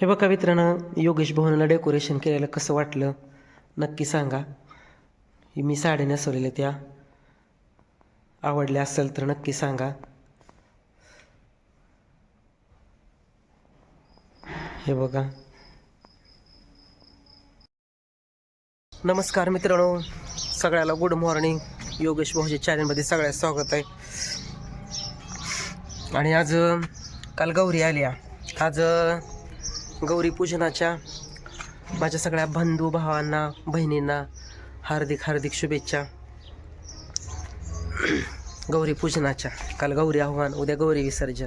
हे बघा मित्रांनो योगेश भवनला डेकोरेशन केलेलं कसं वाटलं? नक्की सांगा. ही मी साड्या नेसवलेल्या त्या. आवडल्या असेल तर नक्की सांगा. हे बघा. नमस्कार मित्रांनो सगळ्याला गुड मॉर्निंग योगेश भाऊजी चॅनलमध्ये सगळ्यात स्वागत आहे. आणि आज काल गौरी आली. आज गौरीपूजनाच्या गौरी पूजनाच्या माझ्या सगळ्या बंधू भावांना बहिणींना हार्दिक हार्दिक शुभेच्छा. गौरी पूजनाच्या काल गौरी आव्हान उद्या गौरी विसर्जन.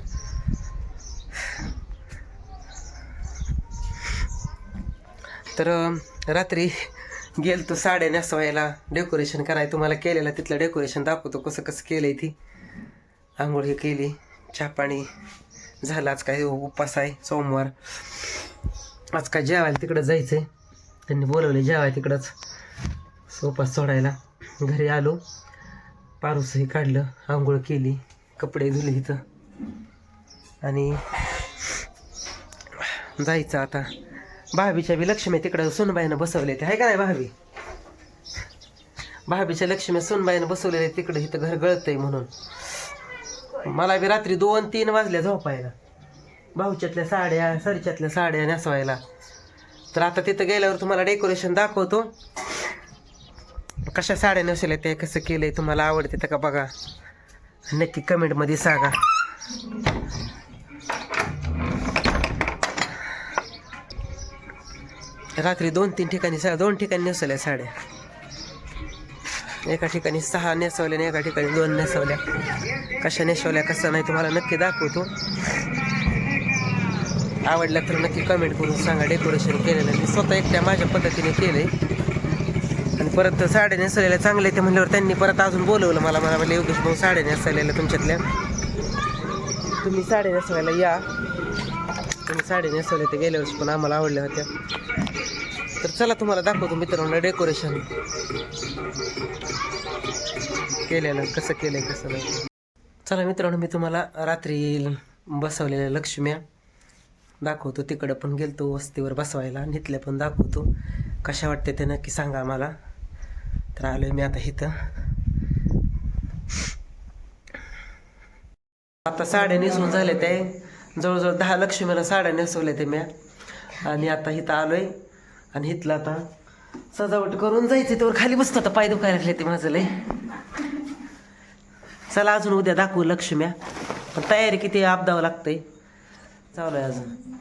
तर रात्री गेल तो साड्या नेसवायला. डेकोरेशन कराय तुम्हाला केलेलं तिथलं डेकोरेशन दाखवतो कसं कसं केलं आहे ती. आंघोळ हे केली. चहा पाणी झालाच काय उपास आहे सोमवार. आज काय जेवायला तिकडं जायचं आहे त्यांनी बोलवले जेवाय तिकडंच. सोपा सोडायला. घरी आलो. पारूसही काढलं. आंघोळ केली. कपडे धुले इथं. आणि जायचं आता. भाभीच्या बी लक्ष्मी तिकडं सोनबाईनं बसवले ते आहे का नाही भाभी? भाभीच्या लक्ष्मी सोनबाईनं बसवलेले तिकडं. इथं घर गळतंय म्हणून. मला बी रात्री दोन तीन वाजल्या झोपायला. भाऊच्यातल्या साड्या सरच्यातल्या साड्या नेसवायला. तर आता तिथं गेल्यावर तुम्हाला डेकोरेशन दाखवतो. कशा साड्या नेसवल्या ते कसं केलंय तुम्हाला आवडते तर का बघा. नक्की कमेंटमध्ये सांगा. रात्री दोन तीन ठिकाणी सा दोन ठिकाणी नेसवल्या साड्या. एका ठिकाणी सहा नेसवल्या आणि एका ठिकाणी दोन नेसवल्या. कशा नेसवल्या कसं नाही तुम्हाला नक्की दाखवतो. आवडलं तर नक्की कमेंट करून सांगा. डेकोरेशन केलेलं मी स्वतः एकट्या माझ्या पद्धतीने केलंय. आणि परत साड्या नेसलेल्या चांगले ते म्हणल्यावर त्यांनी परत अजून बोलवलं मला. मला म्हणलं योगेश भाऊ साड्या नेसलेल्या तुमच्यातल्या. तुम्ही साड्या नेसवायला या. तुम्ही साड्या नेसवल्या ते गेल्या वर्षी पण आम्हाला आवडल्या होत्या. तर चला तुम्हाला दाखवतो मित्रांनो डेकोरेशन केलेलं कसं केलंय कसं नाही. चला मित्रांनो मी तुम्हाला रात्री बसवलेल्या लक्ष्म्या दाखवतो तिकडं पण गेलतो वस्तीवर बसवायला आणि इथल्या पण दाखवतो. कशा वाटते ते नक्की सांगा आम्हाला. तर आलोय मी आता इथं. आता साड्या नेसून झाले ते. जवळजवळ दहा लक्ष्मीला साड्या नेसवल्या ते म्या आणि आता इथं आलोय. आणि इथलं आता सजावट करून जायचं तेव्हा खाली बसतो आता पाय दुखायला लागले ते माझं लय. चला अजून उद्या दाखवू लक्ष्म्या. पण तयारी किती आपदावं लागतंय. चालू आहे अजून.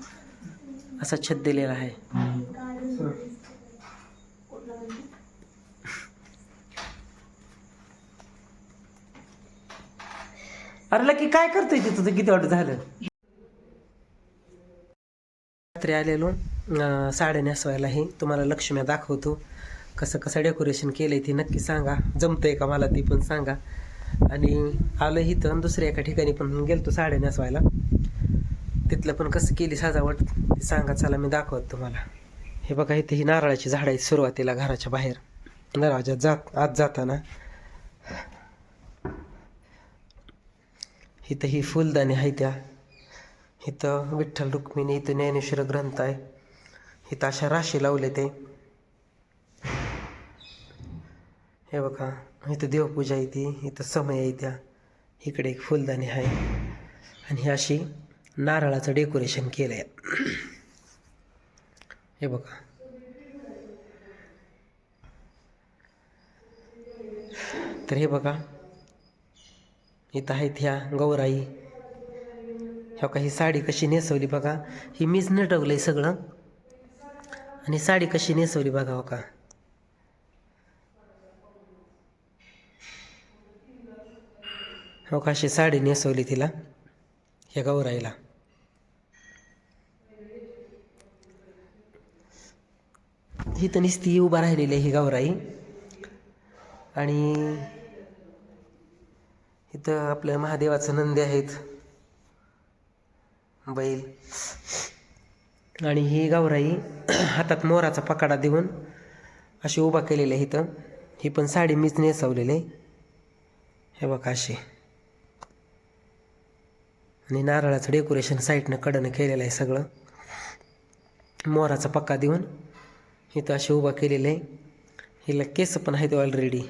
असा छत दिलेला आहे. अरे लकी काय करतोय तिथं? तुझं किती वाटत झालं? रात्री आलेलो साड्या नेसवायला हे तुम्हाला लक्ष्म्या दाखवतो. कसं कसं डेकोरेशन केलंय ते नक्की सांगा. जमतंय का मला ती पण सांगा. आणि आलं इथं दुसऱ्या एका ठिकाणी पण गेलतो साड्या नेसवायला. तिथलं पण कसं केली सजावट ते सांगा चला मी दाखवत तुम्हाला. हे बघा इथे ही नारळाची झाडं आहेत सुरुवातीला घराच्या बाहेर. नारळाच्या जात आत जाताना. इथं ही फुलदाणी आहे त्या. इथं विठ्ठल रुक्मिणी इथं ज्ञानेश्वर ग्रंथ आहे. इथं अशा राशी लावले ते. हे बघा इथं देवपूजा आहे ती इथं समय आहे त्या. इकडे एक फुलदाणी आहे. आणि ही अशी नारळाचं डेकोरेशन केलं आहे हे बघा. तर हे बघा. इथं आहेत ह्या गौराई. ह्या काही साडी कशी नेसवली बघा. ही मीच नटवलंय सगळं. आणि साडी कशी नेसवली बघा हो का. हो का अशी साडी नेसवली तिला ह्या गौराईला. ही तर नुसती उभा राहिलेली आहे ही गौराई आणि इथं आपल्या महादेवाचं नंदी आहेत. बैल. आणि ही गावराई हातात मोराचा पकाडा देऊन अशी उभा केलेली आहे इथं. ही पण साडी मीच नेसवलेली आहे. हे बघा अशी. आणि नारळाचं डेकोरेशन साईडनं कडनं केलेलं आहे सगळं. मोराचा पक्का देऊन इथं अशी उभा केलेले आहे. हिला केस पण आहेत ऑलरेडी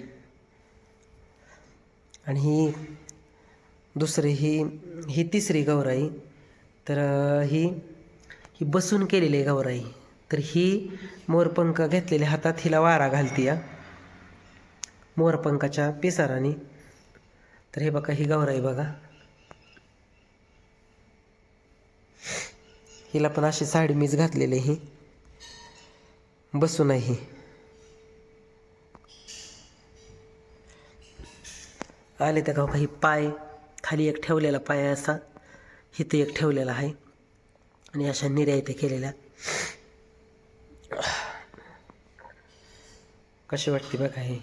आणि ही दुसरी ही ही तिसरी गौराई. तर ही ही बसून केलेली आहे गौराई. तर ही मोरपंख घेतलेल्या हातात हिला वारा घालती या मोरपंखाच्या पिसाराने. तर हे बघा ही गौराई बघा. हिला पण अशी साडी मीच घातलेली ही. बसून आहे आले त्या का काही पाय खाली एक ठेवलेला पाय असा इथे एक ठेवलेला आहे. आणि अशा निर्या इथे केलेल्या. कशी वाटते बघा हे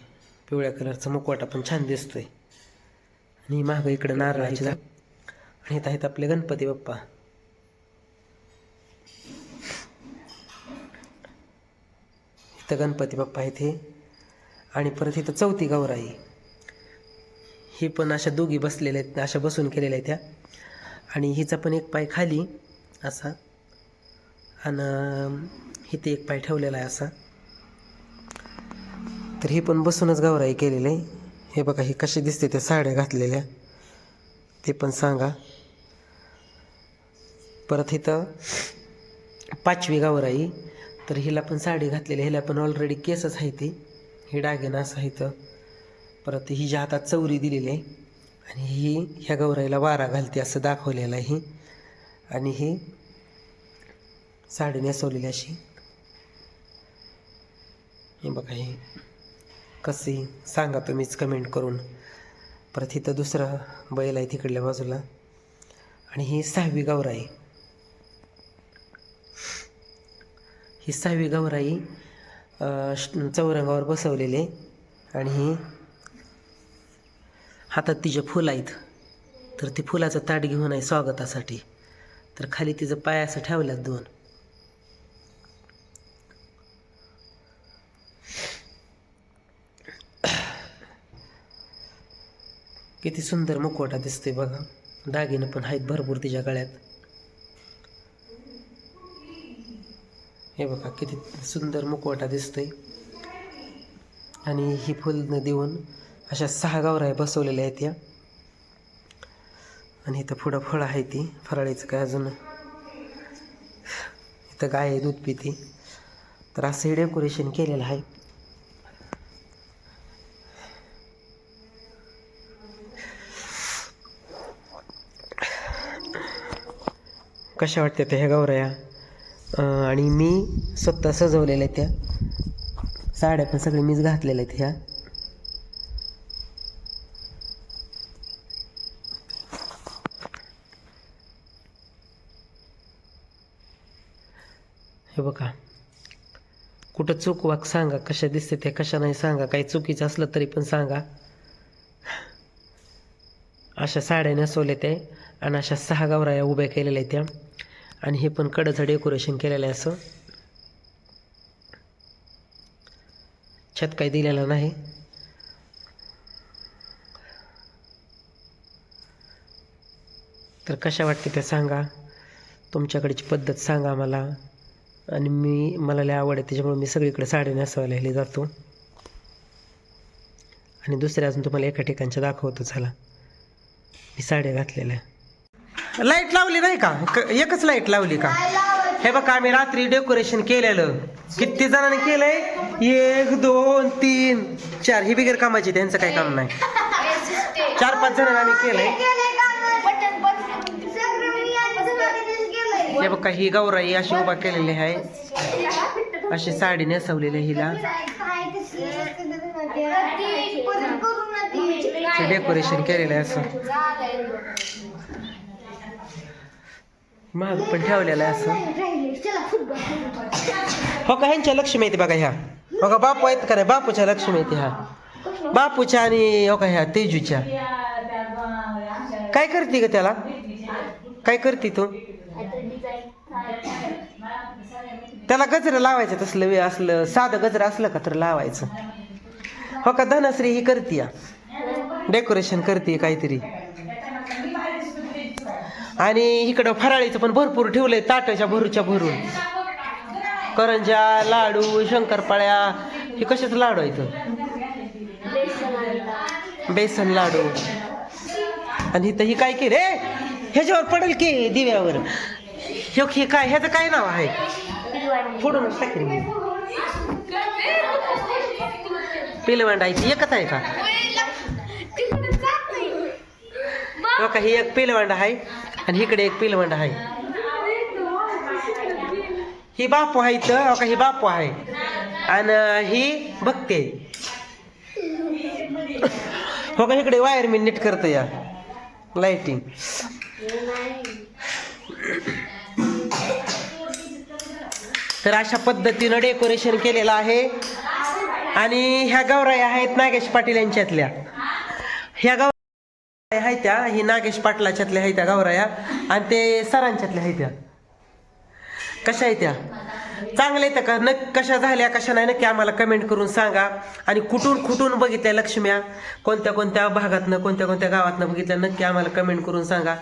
पिवळ्या कलरचा मुकवाटा पण छान दिसतोय. आणि मागं इकडं नारळाची आणि इथं आहेत आपले गणपती बाप्पा. तर गणपती बाप्पा आहेत हे. आणि परत इथं चौथी गौराई ही पण अशा दोघी बसलेल्या आहेत अशा बसून केलेल्या आहेत त्या आणि हिचा पण एक पाय खाली असा. आणि इथे एक पाय ठेवलेला आहे असा. तर ही पण बसूनच गौराई केलेली आहे. हे बघा ही कशी दिसते त्या साड्या घातलेल्या. ते पण सांगा. परत इथं पाचवी गौराई. तर हिला पण साडी घातलेली हिला पण ऑलरेडी केसच आहे ती. हे डागेनं असं आहे इथं. परत हिच्या हातात चौरी दिलेली आहे. आणि ही ह्या गौराईला वारा घालते असं दाखवलेलं आहे. ही आणि ही साडी नेसवलेली अशी. हे बघा हे कसे सांगा तुम्हीच कमेंट करून. परत इथं दुसरा बैल आहे तिकडल्या बाजूला. आणि ही सहावी गौराई. ही सहावी गौराई चौरंगावर बसवलेले आणि ही हातात तिचे फुलं आहेत. तर ती फुलाचं ताट घेऊन आहे स्वागतासाठी. तर खाली तिचं पाय असं ठेवल्यात दोन. किती सुंदर मुखवटा दिसतोय बघा. दागिनं पण आहेत भरपूर तिच्या गळ्यात. हे बघा किती सुंदर मुखवटा दिसतोय. आणि ही फुलं देऊन अशा सहा गावराया बसवलेल्या आहेत या. आणि इथं पुढं फळं आहे ती फराळीचं काय अजून? इथं गाय आहे दूध पिती. तर असं हे डेकोरेशन केलेलं आहे. कशा वाटते त्या ह्या गौराया आणि मी स्वतः सजवलेल्या आहेत त्या. साड्या पण सगळ्या मीच घातलेल्या आहेत ह्या. हे बघा. कुठं चूक वाक सांगा कशा दिसते ते कशा नाही सांगा. काही चुकीचं असलं तरी पण सांगा. अशा साड्या नेसवल्या ते आणि अशा सहा गावराया उभ्या केलेल्या आहेत त्या. आणि हे पण कडचं डेकोरेशन केलेलं आहे असं. छत काही दिलेलं नाही. तर कशा वाटते त्या सांगा. तुमच्याकडची पद्धत सांगा मला. आणि मी मला लय आवड आहे त्याच्यामुळे मी सगळीकडे साडी नेसवायला लिहिली जातो. आणि दुसऱ्या अजून तुम्हाला एका ठिकाणच्या दाखवतो चला. मी साड्या घातलेल्या. लाइट लावली नाही का? क- एकच लाइट लावली का? हे बघा आम्ही रात्री डेकोरेशन केलेलं. किती जणांनी केलंय? एक दोन तीन चार. ही बिगर कामाची त्यांचं काही काम नाही. चार पाच जणांनी आम्ही केलंय. हे बघा ही गौराई अशी उभा केलेली आहे. अशी साडी नेसवलेली आहे हिला. डेकोरेशन केलेलं आहे असं. महाग पण ठेवलेलं आहे असं. हो का ह्यांच्या लक्ष्मी येते बघा ह्या. हो का बापू आहेत का बापूच्या लक्ष्मी येते ह्या. बापूच्या आणि हो का ह्या तेजूच्या. काय करते ग त्याला? काय करते तू? त्याला गजरं लावायचं तसलं असलं साधं गजरं असलं का तर लावायचं. हो का धनश्री ही करते डेकोरेशन करते काहीतरी. आणि इकडं फराळीचं पण भरपूर ठेवलंय ताटाच्या भरूच्या भरून. करंजा लाडू शंकरपाळ्या हे कशाचं लाडू आहे इथं? बेसन लाडू. आणि इथं ही काय केलं ए, ह्याच्यावर पडेल की दिव्यावर. हे काय ह्याचं काय नाव आहे? फोडून टाकेल मी एकच आहे का? का ही एक पिलवंड आहे. आणि इकडे एक पिलवंड आहे. ही बापू आहे इथं हो का? ही बापू आहे. आणि ही बघते. हो का? इकडे वायर मी नीट करतो या. लाइटिंग तर अशा पद्धतीनं डेकोरेशन केलेलं आहे. आणि ह्या गौराई आहेत नागेश पाटील यांच्यातल्या. ह्या गौराया आहेत त्या ही नागेश पाटलाच्यातल्या आहेत त्या गौराया आणि ते सरांच्यातल्या आहेत त्या कशा आहेत त्या चांगल्या आहेत का? न कशा झाल्या कशा नाही नक्की आम्हाला कमेंट करून सांगा. आणि कुठून कुठून बघितल्या लक्ष्म्या? कोणत्या कोणत्या भागातनं कोणत्या कोणत्या गावातनं बघितल्या नक्की आम्हाला कमेंट करून सांगा.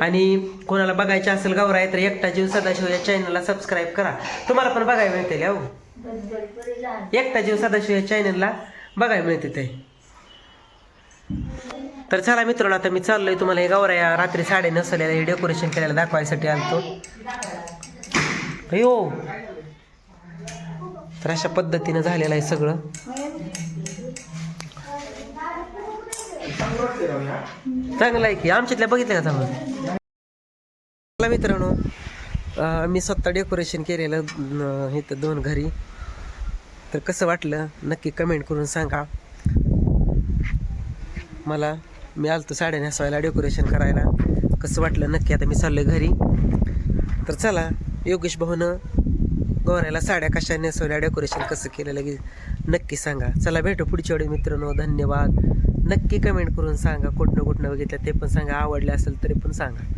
आणि कोणाला बघायचं असेल गौराय तर एकटा जीव सदाशिव या चॅनलला सबस्क्राईब करा. तुम्हाला पण बघायला मिळतील हो. एकटा जीव सदाशिव या चॅनलला बघायला मिळते ते. तर चला मित्रांनो आता मी चाललोय तुम्हाला हे गौराया रात्री साडे नसलेल्या हे डेकोरेशन केलेलं दाखवायसाठी आलतो. अयो! तर अशा पद्धतीनं झालेलं आहे सगळं. चांगलं आहे की. आमच्यातल्या बघितलं का चांगलं? मला मित्रांनो मी स्वतः डेकोरेशन केलेलं इथं दोन घरी. तर कसं वाटलं? नक्की कमेंट करून सांगा. मला मी आलतो साड्या नेसवायला डेकोरेशन करायला. कसं वाटलं? नक्की आता मी चाललोय घरी. तर चला योगेश भाऊनं गौऱ्याला साड्या कशा नेसवल्या डेकोरेशन कसं केलं की नक्की सांगा. चला भेटू पुढच्या वेळी मित्रांनो. धन्यवाद. नक्की कमेंट करून सांगा. कुठनं कुठनं बघितलं ते पण सांगा. आवडलं असेल तरी पण सांगा.